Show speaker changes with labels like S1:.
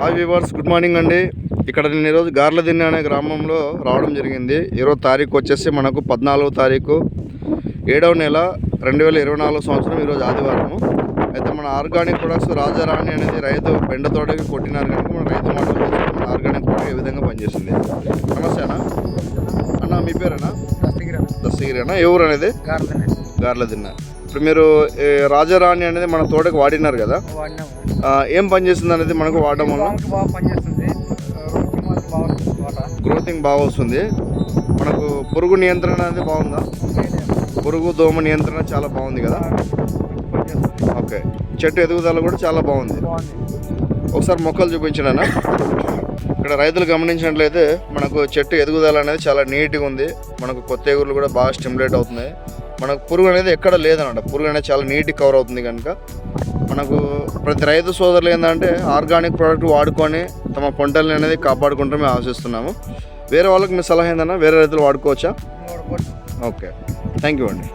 S1: Hi viewers good morning అండి. ఇక్కడ నేను ఈరోజు గార్లదిన్నె అనే గ్రామంలో రావడం జరిగింది. ఈరోజు తారీఖు వచ్చేసి మనకు పద్నాలుగో తారీఖు ఏడవ నెల రెండు వేల ఇరవై నాలుగు సంవత్సరం ఈరోజు ఆదివారము. అయితే మన ఆర్గానిక్ ప్రొడక్ట్స్ రాజారాణి అనేది రైతు బెండ తోటకి కొట్టినారు కనుక మన రైతు మాటలు. మన ఆర్గానిక్ ప్రొడక్ట్ ఏ విధంగా పనిచేస్తుంది? నమస్తే అన్న. అన్న మీ పేరేనా? దస్తగిరి అన్న ఏ ఊరు అనేది? గార్లదిన్నె. ఇప్పుడు మీరు రాజారాణి అనేది మన తోటకి వాడినారు కదా? ఏం పనిచేస్తుంది అనేది మనకు వాడడం వల్ల? గ్రోతింగ్ బాగా వస్తుంది మనకు పురుగు నియంత్రణ అనేది బాగుందా? పురుగు దోమ నియంత్రణ చాలా బాగుంది కదా? ఓకే. చెట్టు ఎదుగుదల కూడా చాలా బాగుంది. ఒకసారి మొక్కలు చూపించినా ఇక్కడ రైతులు గమనించినట్లయితే మనకు చెట్టు ఎదుగుదల అనేది చాలా నీట్గా ఉంది. మనకు కొత్త ఎగురులు కూడా బాగా స్టిమ్యులేట్ అవుతున్నాయి. మనకు పురుగు అనేది ఎక్కడ లేదన్నమాట పురుగు అనేది చాలా నీట్గా కవర్ అవుతుంది కనుక. మనకు ప్రతి రైతు సోదరులు ఏంటంటే ఆర్గానిక్ ప్రోడక్ట్ వాడుకొని తమ పంటలను అనేది కాపాడుకుంటామని ఆశిస్తున్నాము. వేరే వాళ్ళకి మీ సలహా ఏందన్నా వేరే రైతులు వాడుకోవచ్చా? ఓకే. థ్యాంక్ యూ అండి.